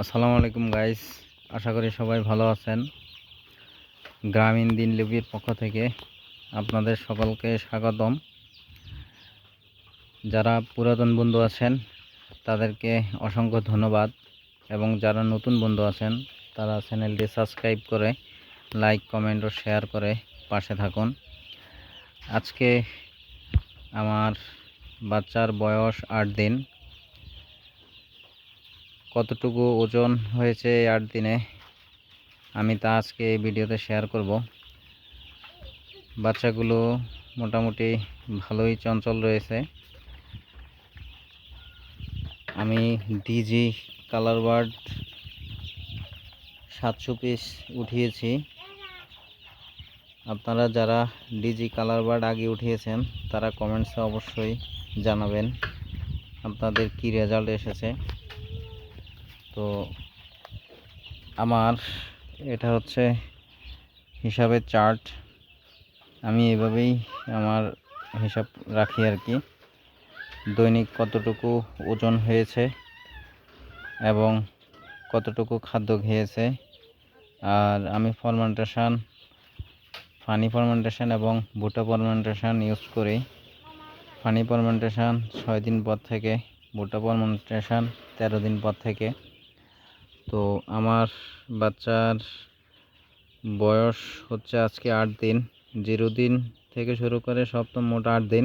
আসসালামু আলাইকুম গাইস আশা করি সবাই ভালো আছেন। গ্রামীণ দিনলিপির পক্ষ থেকে আপনাদের সকলকে স্বাগতম। যারা পুরাতন বন্ধু আছেন, তাদেরকে অসংখ্য ধন্যবাদ। এবং যারা নতুন বন্ধু আছেন, তারা চ্যানেলটি সাবস্ক্রাইব করে লাইক কমেন্ট ও শেয়ার করে পাশে থাকুন। আজকে আমার বাচ্চার বয়স আট দিন। কতটুকু ওজন হয়েছে আট দিনে, আমি তা আজকে এই ভিডিওতে শেয়ার করব। বাচ্চাগুলো মোটামুটি ভালোই চঞ্চল রয়েছে। আমি ডিজি কালার বার্ড সাতশো পিস উঠিয়েছি। আপনারা যারা ডিজি কালার বার্ড আগে উঠিয়েছেন, তারা কমেন্টসে অবশ্যই জানাবেন। আপনাদের কি রেজাল্ট এসেছে? তো আমার এটা হচ্ছে হিসাবের চার্ট আমি এভাবেই আমার হিসাব রাখি আর কি। দৈনিক কতটুকু ওজন হয়েছে এবং কতটুকু খাদ্য খেয়েছে। আর আমি ফরমেন্টেশান ফানি ফরমেন্টেশান এবং ভুট্টা ফরমেন্টেশন ইউজ করি। ফানি ফরমেন্টেশন ছয় দিন পর থেকে, ভুট্টা ফরমেন্টেশন তেরো দিন পর থেকে। তো আমার বাচ্চার বয়স হচ্ছে আজকে আট দিন। জিরো দিন থেকে শুরু করে সপ্তম মোট আট দিন।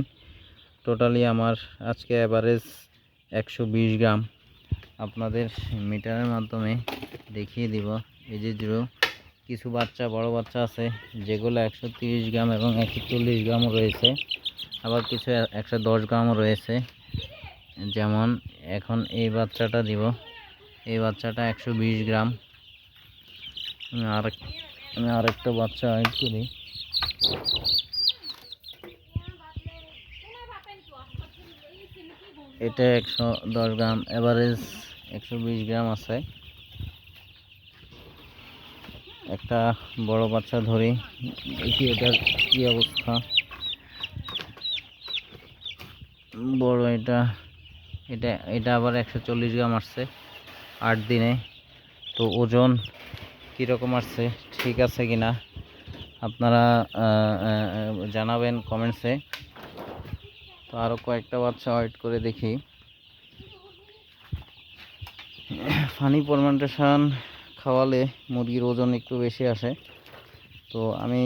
টোটালি আমার আজকে অ্যাভারেজ একশো বিশ গ্রাম। আপনাদের মিটারের মাধ্যমে দেখিয়ে দিব। এই যে জিরো, কিছু বাচ্চা, বড় বাচ্চা আছে, যেগুলো একশো তিরিশ গ্রাম এবং একশো চল্লিশ গ্রামও রয়েছে। আবার কিছু একশো দশ গ্রামও রয়েছে। যেমন এখন এই বাচ্চাটা দিব। এই বাচ্চাটা একশো বিশ গ্রাম। আরেক আমি আরেকটা বাচ্চা অ্যাড করি। এটা একশো দশ গ্রাম। অ্যাভারেজ একশো বিশ গ্রাম আছে। একটা বড় বাচ্চা ধরি। দেখি এটার কি অবস্থা। বড় এটা এটা এটা আবার একশো চল্লিশ গ্রাম আসছে। আট দিনে। তো ওজন কীরকম আসছে? ঠিক আছে কি না? আপনারা জানাবেন কমেন্টসে। তো আরও কয়েকটা বাচ্চা ওয়েট করে দেখি। ফানি ফরমেন্টেশন খাওয়ালে মুরগির ওজন একটু বেশি আসে। তো আমি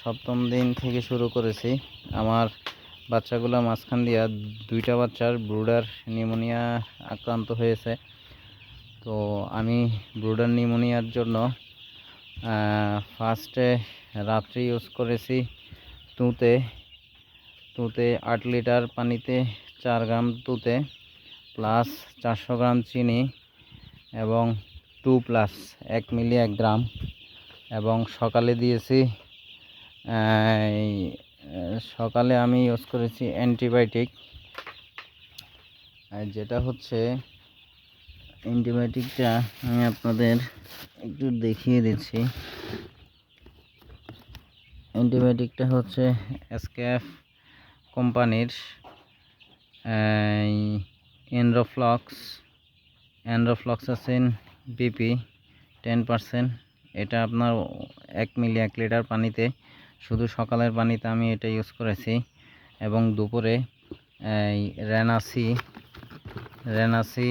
সপ্তম দিন থেকে শুরু করেছি। আমার বাচ্চাগুলো মাঝখান দিয়া দুইটা বাচ্চার ব্রুডার নিউমোনিয়া আক্রান্ত হয়েছে। তো আমি ব্রুডার নিউমোনিয়ার জন্য ফার্স্টে রাত্রি ইউজ করেছি তুঁতে। তুঁতে আট লিটার পানিতে চার গ্রাম তুঁতে প্লাস চারশো গ্রাম চিনি এবং টু প্লাস এক মিলি এক গ্রাম। এবং সকালে দিয়েছি সকালে আমি ইউজ করেছি অ্যান্টিবায়োটিক। যেটা হচ্ছে, অ্যান্টিবায়োটিকটা আমি আপনাদের একটু দেখিয়ে দিচ্ছি। অ্যান্টিবায়োটিকটা হচ্ছে এসকেএফ কোম্পানির Enroflox enrofloxacin BP ten percent. এটা আপনার এক মিলি এক লিটার পানিতে শুধু সকালের পানিতে আমি এটা ইউজ করেছি এবং দুপুরে এই রেনাসি রেনাসি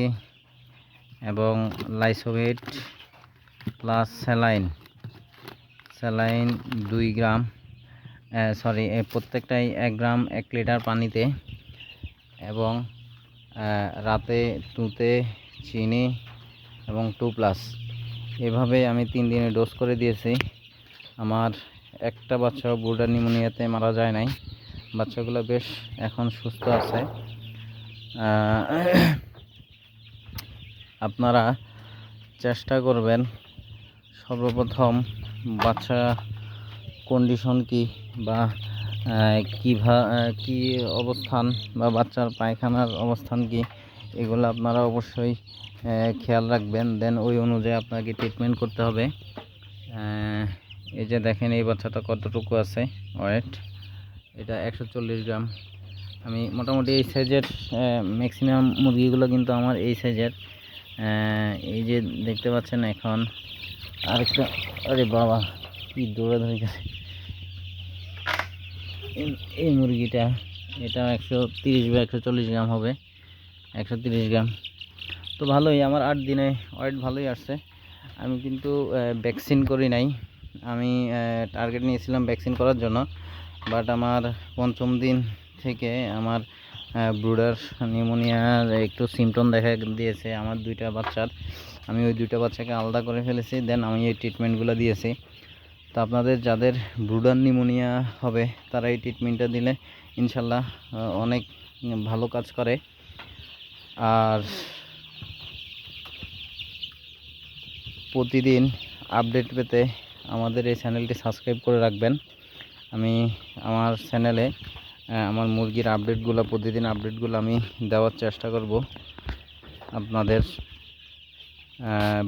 এবং লাইসোভেট প্লাস স্যালাইন স্যালাইন দুই গ্রাম সরি প্রত্যেকটাই এক গ্রাম এক লিটার পানিতে এবং রাতে তুঁতে, চিনি এবং টু প্লাস এভাবে আমি তিন দিনে ডোজ করে দিয়েছি। আমার একটা বাচ্চা বুডা নিউমোনিয়াতে মারা যায় নাই। বাচ্চাগুলো বেশ এখন সুস্থ আছে। আপনারা চেষ্টা করবেন সর্বপ্রথম বাচ্চা কন্ডিশন কি বা কীভা কী অবস্থান বা বাচ্চার পায়খানার অবস্থান কি, এগুলো আপনারা অবশ্যই খেয়াল রাখবেন। দেন ওই অনুযায়ী আপনাকে ট্রিটমেন্ট করতে হবে। এই যে দেখেন এই বাচ্চাটা কতটুকু আছে, ওয়েট। এটা একশো চল্লিশ গ্রাম। আমি মোটামুটি এই সাইজের ম্যাক্সিমাম মুরগিগুলো কিন্তু আমার এই সাইজের। এই যে দেখতে পাচ্ছেন এখন, আরেকটা, আরে বাবা, কি করে। এই- এই মুরগিটা এটা একশো তিরিশ বা একশো চল্লিশ গ্রাম হবে, একশো তিরিশ গ্রাম। তো ভালোই, আমার আট দিনে, ওয়েট ভালোই আসছে। আমি কিন্তু ভ্যাকসিন করি নাই। আমি টার্গেট নিয়েছিলাম ভ্যাকসিন করার জন্য বাট আমার পঞ্চম দিন থেকে আমার ব্রুডার নিউমোনিয়ার একটু সিমটম দেখা দিয়েছে আমার দুইটা বাচ্চার। আমি ওই দুইটা বাচ্চাকে আলাদা করে ফেলেছি দেন আমি এই ট্রিটমেন্টগুলো দিয়েছি। তো আপনাদের যাদের ব্রুডার নিউমোনিয়া হবে, তারা এই ট্রিটমেন্টটা দিলে ইনশাল্লাহ অনেক ভালো কাজ করে। আর প্রতিদিন আপডেট পেতে আমাদের এই চ্যানেলটি সাবস্ক্রাইব করে রাখবেন। আমি আমার চ্যানেলে আমার মুরগির আপডেটগুলো, প্রতিদিন আপডেটগুলো আমি দেওয়ার চেষ্টা করব। আপনাদের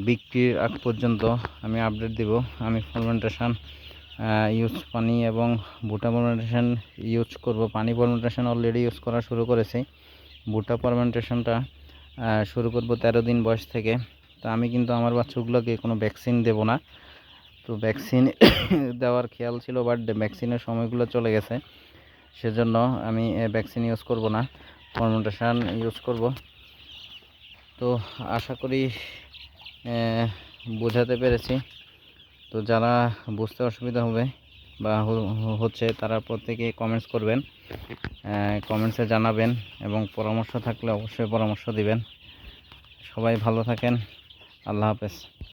বিক্রির আগ পর্যন্ত আমি আপডেট দিব। আমি ফার্মেন্টেশন ইউজ পানি এবং ভুটা ফার্মেন্টেশন ইউজ করব। পানি ফার্মেন্টেশন অলরেডি ইউজ করা শুরু করেছি। ভুটা ফার্মেন্টেশনটা শুরু করব তেরো দিন বয়স থেকে। তো আমি কিন্তু আমার বাচ্চাগুলোকে কোনো ভ্যাকসিন দেব না। তো ভ্যাকসিন দেওয়ার খেয়াল ছিল বাট ভ্যাকসিনের সময়গুলো চলে গেছে। সেজন্য আমি ভ্যাকসিন ইউজ করব না। ফার্মেন্টেশন ইউজ করব। তো আশা করি বোঝাতে পেরেছি। তো যারা বুঝতে অসুবিধা হবে বা হচ্ছে, তারা প্রত্যেকে কমেন্টস করবেন। কমেন্টসে জানাবেন এবং পরামর্শ থাকলে অবশ্যই পরামর্শ দিবেন। সবাই ভালো থাকেন। আল্লাহ হাফেজ।